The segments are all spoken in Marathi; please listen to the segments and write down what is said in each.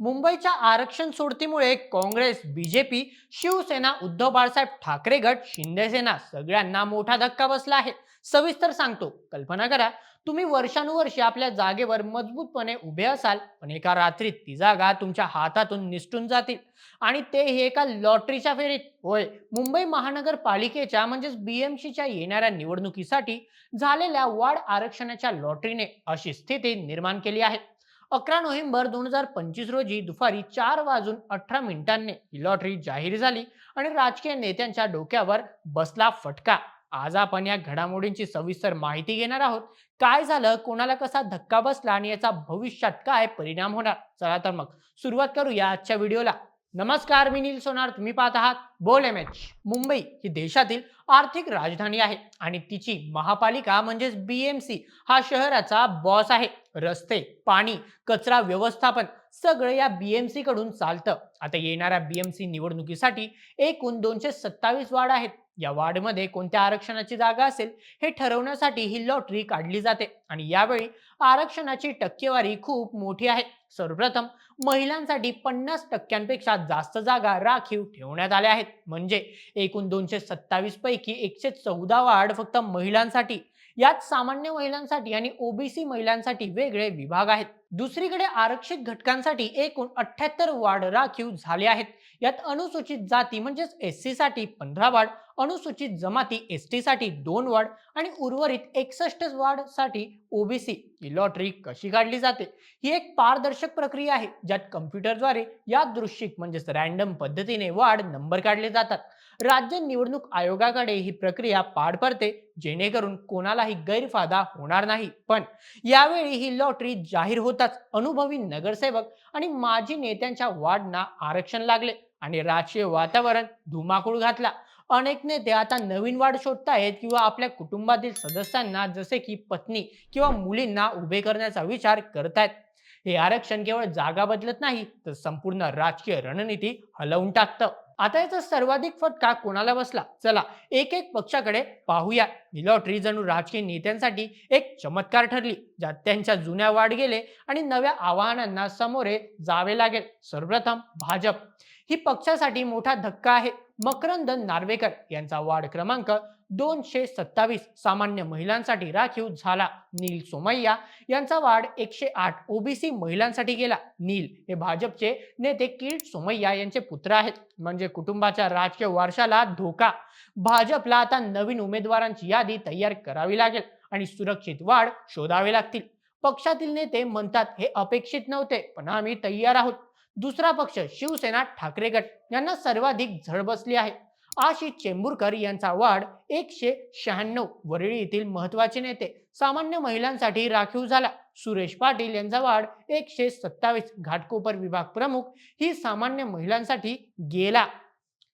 मुंबईच्या आरक्षण सोडतीमुळे काँग्रेस बीजेपी शिवसेना उद्धव बाळासाहेब ठाकरे गट शिंदेसेना सगळ्यांना मोठा धक्का बसला आहे. सविस्तर सांगतो. कल्पना करा तुम्ही वर्षानुवर्षे आपल्या जागेवर मजबूतपणे उभे असाल पण एका रात्रीत ती जागा तुमच्या हातातून निसटून जातील. आणि तेही एका लॉटरीच्या फेरीत. होय मुंबई महानगरपालिकेच्या म्हणजेच बीएमसीच्या येणाऱ्या निवडणुकीसाठी झालेल्या वाढ आरक्षणाच्या लॉटरीने अशी स्थिती निर्माण केली आहे. अकरा नोव्हेंबर दोन हजार पंचवीस रोजी दुपारी चार वाजून अठरा मिनिटांनी ही लॉटरी जाहीर झाली आणि राजकीय नेत्यांच्या डोक्यावर बसला फटका. आज आपण या घडामोडींची सविस्तर माहिती घेणार आहोत. काय झालं कोणाला कसा धक्का बसला आणि याचा भविष्यात काय परिणाम होणार? चला तर मग सुरुवात करूया आजच्या व्हिडिओला. नमस्कार मी नील सोनार. तुम्ही पाहत आहात बोल एम एच मुंबई ही देशातील आर्थिक राजधानी आहे आणि तिची महापालिका म्हणजेच बीएमसी हा शहराचा बॉस आहे. रस्ते पाणी कचरा व्यवस्थापन सगळं या बीएमसी कडून चालतं. आता येणाऱ्या बीएमसी निवडणुकीसाठी एकूण दोनशे सत्तावीस वार्ड आहेत. या वार्डमध्ये कोणत्या आरक्षणाची जागा असेल हे ठरवण्यासाठी ही लॉटरी काढली जाते. आणि यावेळी आरक्षणाची टक्केवारी खूप मोठी आहे. सर्वप्रथम महिलांसाठी पन्नास टक्क्यांपेक्षा जास्त जागा राखीव ठेवण्यात आल्या आहेत. म्हणजे एकूण दोनशे सत्तावीस पैकी एकशे चौदा वार्ड फक्त महिलांसाठी यात सामान्य महिलांसाठी आणि ओबीसी महिलांसाठी वेगळे विभाग आहेत. दुसरीकडे आरक्षित घटकांसाठी एकूण अठ्याहत्तर वार्ड राखीव झाले आहेत. यात अनुसूचित जाती म्हणजेच एस सी साठी पंधरा वाढ अनुसूचित जमाती एस टी साठी दोन वाढ आणि उर्वरित एकसष्ट वाढसाठी ओबीसी ही लॉटरी कशी काढली जाते? ही एक पारदर्शक प्रक्रिया आहे ज्यात कम्प्युटरद्वारे या दृश्यिक म्हणजेच रॅन्डम पद्धतीने वाढ नंबर काढले जातात. राज्य निवडणूक आयोगाकडे ही प्रक्रिया पार पडते जेणेकरून कोणालाही गैरफायदा होणार नाही. पण यावेळी ही लॉटरी जाहीर होताच अनुभवी नगरसेवक आणि माजी नेत्यांच्या वार्डना आरक्षण लागले आणि राजकीय वातावरण धुमाकूळ घातला. अनेक नेते आता नवीन वाढ शोधतायत किंवा आपल्या कुटुंबातील सदस्यांना जसे की पत्नी किंवा मुलींना उभे करण्याचा विचार करतायत हे आरक्षण केवळ जागा बदलत नाही तर संपूर्ण राजकीय रणनीती हलवून टाकतं. आता याचा सर्वाधिक फटका कोणाला बसला? चला एक एक पक्षाकडे पाहूया. ही लॉटरी जणू राजकीय नेत्यांसाठी एक चमत्कार ठरली ज्यात त्यांच्या जुन्या वाढ गेले आणि नव्या आव्हानांना सामोरे जावे लागेल. सर्वप्रथम भाजप. ही पक्षासाठी मोठा धक्का आहे. मकरंद नार्वेकर यांचा वार्ड क्रमांक दोनशे सत्तावीस सामान्य महिलांसाठी राखीव झाला नील सोमय्या. यांचा वाढ एकशे आठ ओबीसी महिलांसाठी गेला नील. हे भाजपचे नेते किरीट सोमय्या यांचे पुत्र आहेत. म्हणजे कुटुंबाच्या राजकीय वारशाला धोका. भाजपला आता नवीन उमेदवारांची यादी तयार करावी लागेल आणि सुरक्षित वाढ शोधावे लागतील. पक्षातील नेते म्हणतात हे अपेक्षित नव्हते पण आम्ही तयार आहोत. दुसरा पक्ष शिवसेना ठाकरे गट. यांना सर्वाधिक झळ बसली आहे. आशिष चेंबूरकर यांचा वाढ एकशे शहाण्णव वरळी येथील महत्त्वाचे नेते. सामान्य महिलांसाठी राखीव झाला. सुरेश पाटील यांचा वाढ एकशे सत्तावीस. घाटकोपर विभाग प्रमुख ही सामान्य महिलांसाठी गेला.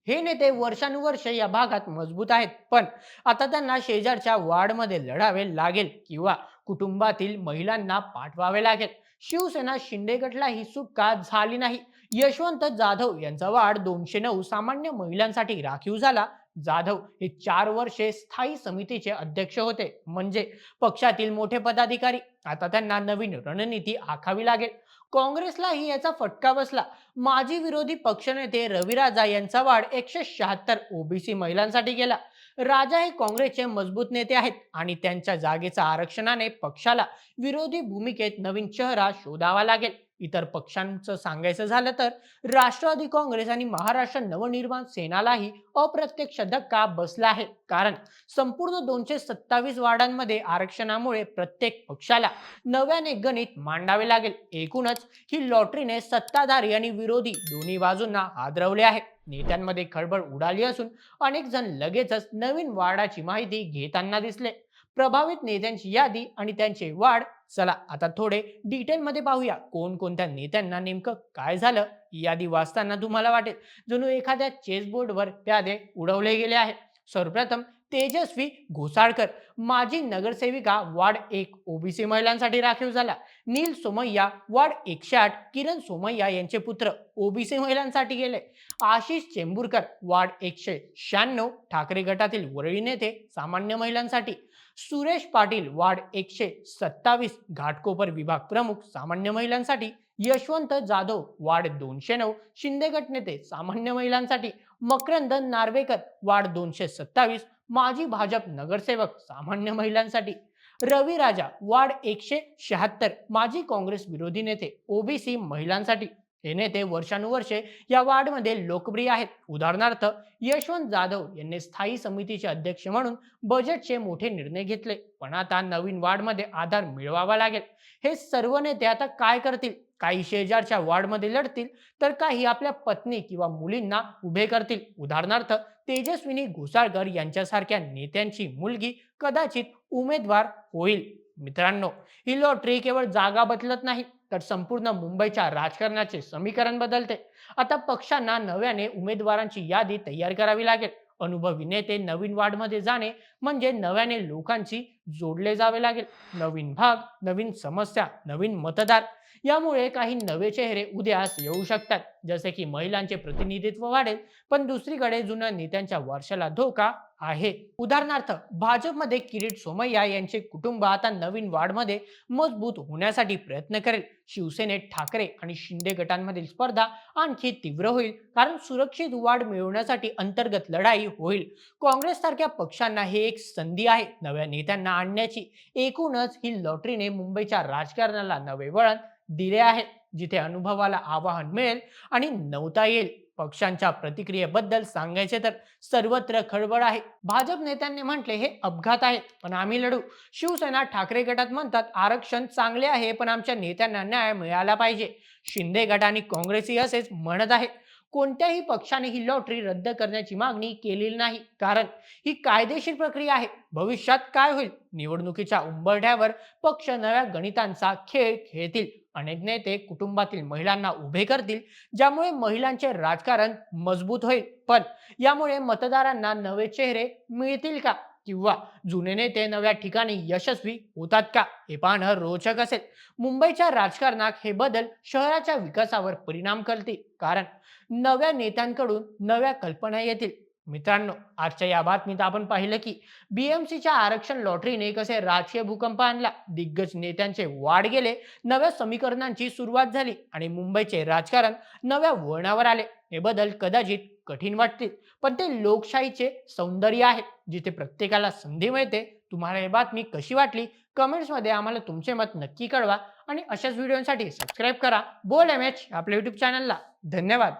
हे नेते वर्षानुवर्ष या भागात मजबूत आहेत. पण आता त्यांना शेजारच्या वार्डमध्ये लढावे लागेल किंवा कुटुंबातील महिलांना पाठवावे लागेल. शिवसेना शिंदे गटला ही सुटका झाली नाही. यशवंत जाधव यांचा वाढ दोनशे नऊ सामान्य महिलांसाठी राखीव झाला. जाधव हे चार वर्षे स्थायी समितीचे अध्यक्ष होते. म्हणजे पक्षातील मोठे पदाधिकारी. आता त्यांना नवीन रणनीती आखावी लागेल. काँग्रेसलाही याचा फटका बसला. माजी विरोधी पक्षनेते रविराजा यांचा वाढ एकशे शहात्तर ओबीसी महिलांसाठी गेला. राजा हे काँग्रेसचे मजबूत नेते आहेत आणि त्यांच्या जागेचा आरक्षणाने पक्षाला विरोधी भूमिकेत नवीन चेहरा शोधावा लागेल. इतर पक्षांचं सांगायचं झालं तर राष्ट्रवादी काँग्रेस आणि महाराष्ट्र नवनिर्माण सेनालाही अप्रत्यक्ष धक्का बसला आहे. कारण संपूर्ण दोनशे सत्तावीस वार्डांमध्ये आरक्षणामुळे प्रत्येक पक्षाला नव्याने गणित मांडावे लागेल. एकूणच ही लॉटरीने सत्ताधारी आणि विरोधी दोन्ही बाजूंना हादरवले आहे. नेत्यांमध्ये खळबळ उडाली असून अनेक जण लगेचच नवीन वार्डाची माहिती घेताना दिसले. प्रभावित नेत्यांची यादी आणि त्यांचे वाढ चला आता थोडे डिटेलमध्ये पाहूया कोणकोणत्या नेत्यांना नेमकं काय झालं यादी वाचताना तुम्हाला वाटेल. जणू एखाद्या चेसबोर्डवर प्यादे उडवले गेले आहे सर्वप्रथम तेजस्वी घोसाळकर माजी नगरसेविका वार्ड एक ओबीसी महिलांसाठी राखीव झाला. नील सोमय्या वार्ड एकशे आठ किरण सोमय्या यांचे पुत्र ओबीसी महिलांसाठी गेले. आशिष चेंबूरकर वार्ड एकशे शहाण्णव ठाकरे गटातील वरळी नेते सामान्य महिलांसाठी. सुरेश पाटील वार्ड एकशे सत्तावीस घाटकोपर विभाग प्रमुख सामान्य महिलांसाठी. यशवंत जाधव वार्ड दोनशे नऊ शिंदे गट नेते सामान्य महिलांसाठी. मकरंद नार्वेकर वार्ड दोनशे सत्तावीस माजी भाजप नगरसेवक सामान्य महिलांसाठी. रवी राजा वार्ड एकशे शहात्तर माजी काँग्रेस विरोधी नेते ओबीसी महिलांसाठी. हे नेते वर्षानुवर्षे या वार्डमध्ये लोकप्रिय आहेत. उदाहरणार्थ यशवंत जाधव यांनी स्थायी समितीचे अध्यक्ष म्हणून बजेटचे मोठे निर्णय घेतले. पण आता नवीन वार्डमध्ये आधार मिळवावा लागेल. हे सर्व नेते आता काय करतील? काही शेजारच्या वार्डमध्ये लढतील तर काही आपल्या पत्नी किंवा मुलींना उभे करतील. उदाहरणार्थ तेजस्विनी घोसाळकर यांच्यासारख्या नेत्यांची मुलगी कदाचित उमेदवार होईल. मित्रांनो ही लॉटरी केवळ जागा बदलत नाही तर संपूर्ण मुंबईच्या राजकारणाचे समीकरण बदलते. आता पक्षांना नव्याने उमेदवारांची यादी तयार करावी लागेल. अनुभवी नेते नवीन वार्डमध्ये जाणे म्हणजे नव्याने लोकांची जोडले जावे लागेल. नवीन भाग नवीन समस्या नवीन मतदार यामुळे काही नवे चेहरे उद्यास येऊ शकतात. जसे की महिलांचे प्रतिनिधित्व वाढेल पण दुसरीकडे जुन्या नेत्यांच्या वर्षाला धोका आहे. उदाहरणार्थ भाजपमध्ये किरीट सोमय्या यांचे कुटुंब आता नवीन वार्डमध्ये मजबूत होण्यासाठी प्रयत्न करेल. शिवसेनेत ठाकरे आणि शिंदे गटांमधील स्पर्धा आणखी तीव्र होईल कारण सुरक्षित वाढ मिळवण्यासाठी अंतर्गत लढाई होईल. काँग्रेस सारख्या पक्षांना हे एक संधी आहे. नव्या नेत्यांना आणण्याची एकूणच ही लॉटरीने मुंबईच्या राजकारणाला नवे वळण दिले आहेत जिथे अनुभवाला आवाहन मिळेल आणि नवता येईल. पक्षांच्या प्रतिक्रियेबद्दल सांगायचे तर सर्वत्र खळबळ आहे. भाजप नेत्यांनी म्हटले हे अपघात आहेत पण आम्ही लढू. शिवसेना ठाकरे गटात म्हणतात आरक्षण चांगले आहे पण आमच्या नेत्यांना न्याय मिळाला पाहिजे. शिंदे गट आणि काँग्रेसही असेच म्हणत आहे कोणत्याही पक्षाने ही लॉटरी रद्द करण्याची मागणी केलेली नाही. कारण ही कायदेशीर प्रक्रिया आहे. भविष्यात काय होईल? निवडणुकीच्या उंबरठ्यावर पक्ष नव्या गणितांचा खेळ खेळतील. अनेक नेते कुटुंबातील महिलांना उभे करतील ज्यामुळे महिलांचे राजकारण मजबूत होईल. पण यामुळे मतदारांना नवे चेहरे मिळतील का? किंवा जुने नेते नव्या ठिकाणी यशस्वी होतात का? हे पाहणं रोचक असेल. मुंबईच्या राजकारणात हे बदल शहराच्या विकासावर परिणाम करतील. कारण नव्या नेत्यांकडून नव्या कल्पना येतील. मित्रांनो आजच्या या बातमीत आपण पाहिलं की बीएमसीच्या आरक्षण लॉटरीने कसे राजकीय भूकंप आणला. दिग्गज नेत्यांचे वाढ गेले नव्या समीकरणांची सुरुवात झाली आणि मुंबईचे राजकारण नव्या वळणावर आले. हे बदल कदाचित कठीण वाटतील पण ते लोकशाहीचे सौंदर्य आहे जिथे प्रत्येकाला संधी मिळते. तुम्हाला ही बातमी कशी वाटली? कमेंट्समध्ये आम्हाला तुमचे मत नक्की कळवा आणि अशाच व्हिडिओसाठी सबस्क्राईब करा. बोल एम एच आपल्या युट्यूब चॅनलला धन्यवाद.